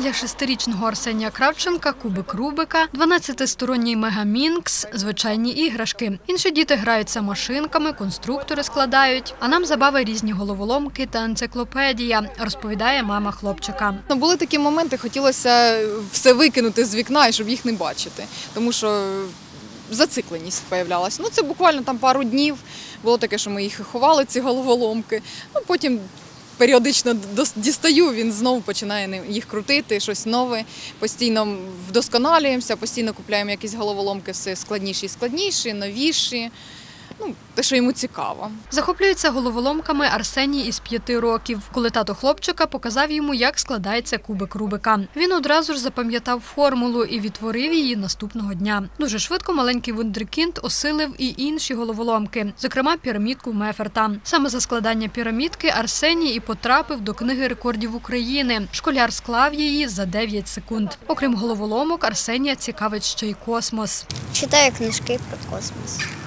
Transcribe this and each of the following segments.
Для шестирічного Арсенія Кравченка кубик Рубика, 12-сторонній мегамінкс, звичайні іграшки. Інші діти граються машинками, конструктори складають. А нам забави різні головоломки та енциклопедія, розповідає мама хлопчика. Ну, були такі моменти, хотілося все викинути з вікна і щоб їх не бачити, тому що зацикленість появлялася. Ну це буквально там пару днів. Було таке, що ми їх ховали, ці головоломки. Ну потім періодично дістаю, він знову починає їх крутити, щось нове. Постійно вдосконалюємося, постійно купляємо якісь головоломки все складніші і складніші, новіші. Ну, те, що йому цікаво. Захоплюється головоломками Арсеній із п'яти років. Коли тато хлопчика показав йому, як складається кубик Рубика. Він одразу ж запам'ятав формулу і відтворив її наступного дня. Дуже швидко маленький вундеркінд осилив і інші головоломки, зокрема пірамідку Меферта. Саме за складання пірамідки Арсеній і потрапив до книги рекордів України. Школяр склав її за 9 секунд. Окрім головоломок, Арсенія цікавить ще й космос. Читаю книжки про космос.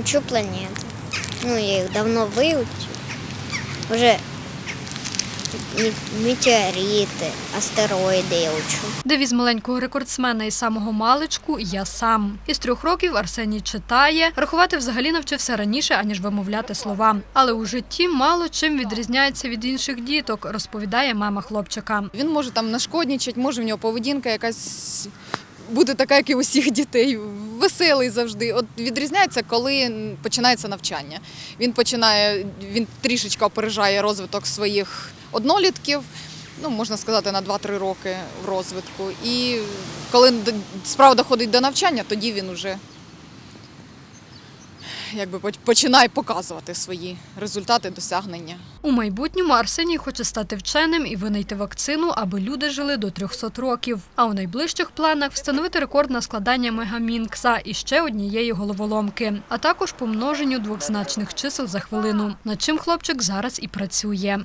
Учу планети. Ну, я їх давно. Вже мі- метеорити, астероїди я учу. Девіз маленького рекордсмена із самого маличку Я сам. Із трьох років Арсеній читає. Рахувати взагалі навчився раніше, аніж вимовляти слова. Але у житті мало чим відрізняється від інших діток, розповідає мама хлопчика. Він може там нашкодничати, може в нього поведінка якась буде така, як і усіх дітей, веселий завжди. От відрізняється, коли починається навчання. Він починає, він трішечки опережає розвиток своїх однолітків. Ну, можна сказати, на 2-3 роки в розвитку. І коли справа доходить до навчання, тоді він уже якби починає показувати свої результати, досягнення. У майбутньому Арсеній хоче стати вченим і винайти вакцину, аби люди жили до 300 років. А у найближчих планах встановити рекорд на складання мегамінкса і ще однієї головоломки, а також помноженню двохзначних чисел за хвилину. Над чим хлопчик зараз і працює.